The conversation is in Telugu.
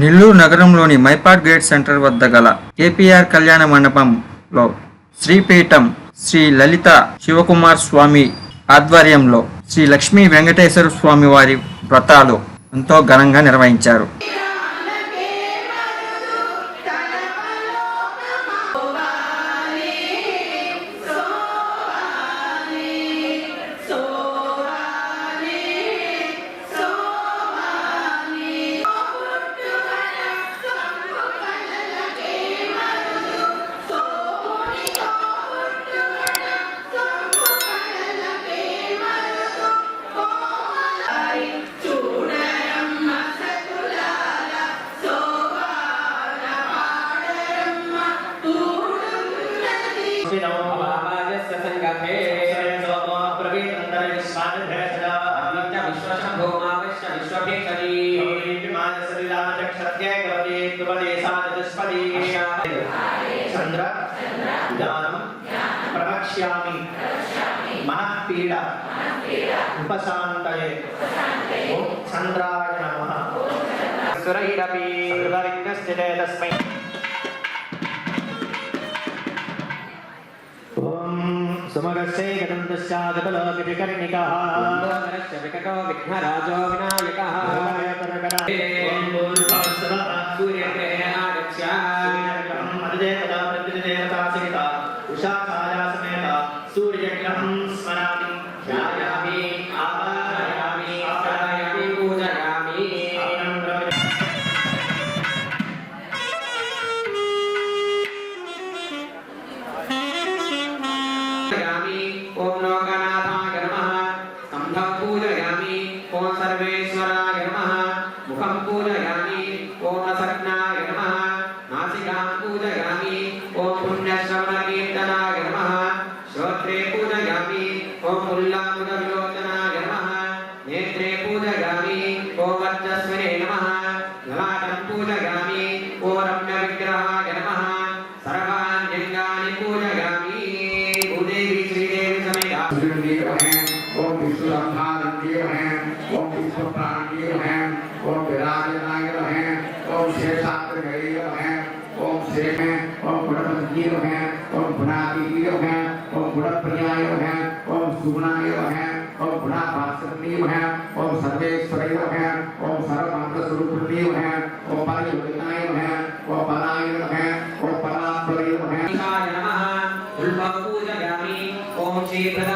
నెల్లూరు నగరంలోని మైపాడ్ గ్రేట్ సెంటర్ వద్ద గల కేపీఆర్ కళ్యాణ మండపంలో శ్రీపీఠం శ్రీ లలిత శివకుమార్ స్వామి ఆధ్వర్యంలో శ్రీ లక్ష్మీ వెంకటేశ్వర స్వామి వారి వ్రతాలు ఎంతో ఘనంగా నిర్వహించారు. చంద్ర దానం ప్రవక్ష్యామి మనఃపీడ ఉపశాంతయే ఓం చంద్రాయ నమ సురైరపి సర్వవిఘ్నస్థితే తస్మై ఓం సుమగస్సే గతంతశ్చాగతలోకికర్ణికః ఓంగోదరస్య వికటో విఘ్నరాజో వినాయకః. ఉషా సమేత సూర్యగ్రహం స్మరామి. ధ్యాయామి ఆవాహయామి లోకనాథాయ నమ కంఠం పూజయామి ఓం సర్వేశ్వరాయ నమ ముఖం పూజయామి ఓం అసజ్ఞాయ నమ నాసికాం పూజయామి ఓం పుణ్యశ్రవణకీర్తనాయ నమ పూజయామి समेता ओम विष्णुरंभानंदीय हैं ओम विष्णुप्राणीय हैं ओम विराज विराजनाय हैं ओम शेषाद्रगरीय हैं ओम शेष हैं ओम गुणपंजीय हैं ओम गुणातीय हैं ओम गुणप्रियाय हैं ओम सुगुणाय हैं ओम गुणाभास्करीय हैं ओम सर्वेश्वरीय हैं ओम सर्वमंगल स्वरूपीय हैं ओम परियोजनाय हैं ओम पलाय हैं ओम परात्परीय हैं नमः उल्भव पूजयामि ॐ श्रीप्रदायकाय